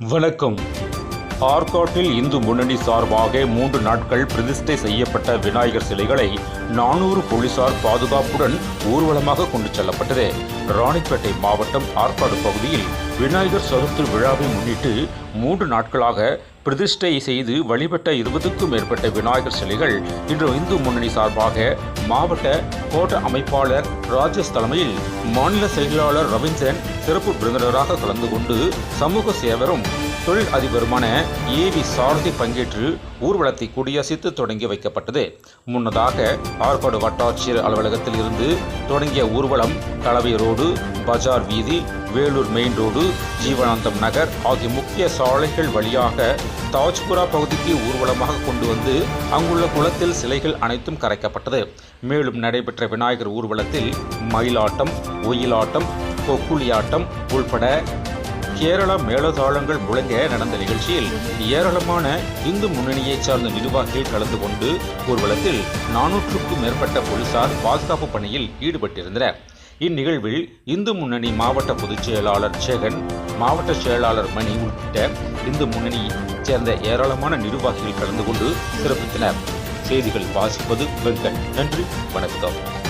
வணக்கம். ஆர்காட்டில் இந்து முன்னணி சார்பாக மூன்று நாட்கள் பிரதிஷ்டை செய்யப்பட்ட விநாயகர் சிலைகளை நானூறு போலீசார் பாதுகாப்புடன் ஊர்வலமாக கொண்டு செல்லப்பட்டது. ராணிப்பேட்டை மாவட்டம் ஆற்காடு பகுதியில் விநாயகர் சதுர்த்தி விழாவை முன்னிட்டு மூன்று நாட்களாக பிரதிஷ்டை செய்து வழிபட்ட இருபதுக்கும் மேற்பட்ட விநாயகர் சிலைகள் இன்று இந்து முன்னணி சார்பாக மாவட்ட கோட்ட அமைப்பாளர் ராஜேஷ் தலைமையில் மாநில செயலாளர் ரவீந்திரன் சிறப்பு விருந்தினராக கலந்து கொண்டு சமூக சேவரும் தொழில் அதிபருமான ஏவி சாரதி பங்கேற்று ஊர்வலத்தை கொடியசைத்து தொடங்கி வைக்கப்பட்டது. முன்னதாக ஆற்காடு வட்டாட்சியர் அலுவலகத்தில் இருந்து தொடங்கிய ஊர்வலம் கலவை ரோடு பஜார் வீதி வேலூர் மெயின் ரோடு ஜீவனாந்தம் நகர் ஆகிய முக்கிய சாலைகள் வழியாக தாஜ்புரா பகுதிக்கு ஊர்வலமாக கொண்டு வந்து அங்குள்ள குளத்தில் சிலைகள் அனைத்தும் கரைக்கப்பட்டது. மேலும் நடைபெற்ற விநாயகர் ஊர்வலத்தில் மயிலாட்டம் ஒயிலாட்டம் கொக்குளியாட்டம் உள்பட கேரளா மேலதாளங்கள் முழங்க நடந்த நிகழ்ச்சியில் ஏராளமான இந்து முன்னணியைச் சார்ந்த நிர்வாகிகள் கலந்து கொண்டு ஊர்வலத்தில் நானூற்றுக்கும் மேற்பட்ட போலீசார் பாதுகாப்பு பணியில் ஈடுபட்டிருந்தனர். இந்நிகழ்வில் இந்து முன்னணி மாவட்ட பொதுச் செயலாளர் சேகன் மாவட்ட செயலாளர் மணி உள்ளிட்ட இந்து முன்னணியைச் சேர்ந்த ஏராளமான நிர்வாகிகள் கலந்து கொண்டு சிறப்பித்தனர். செய்திகள் வாசிப்பது வெங்கட். நன்றி வணக்கம்.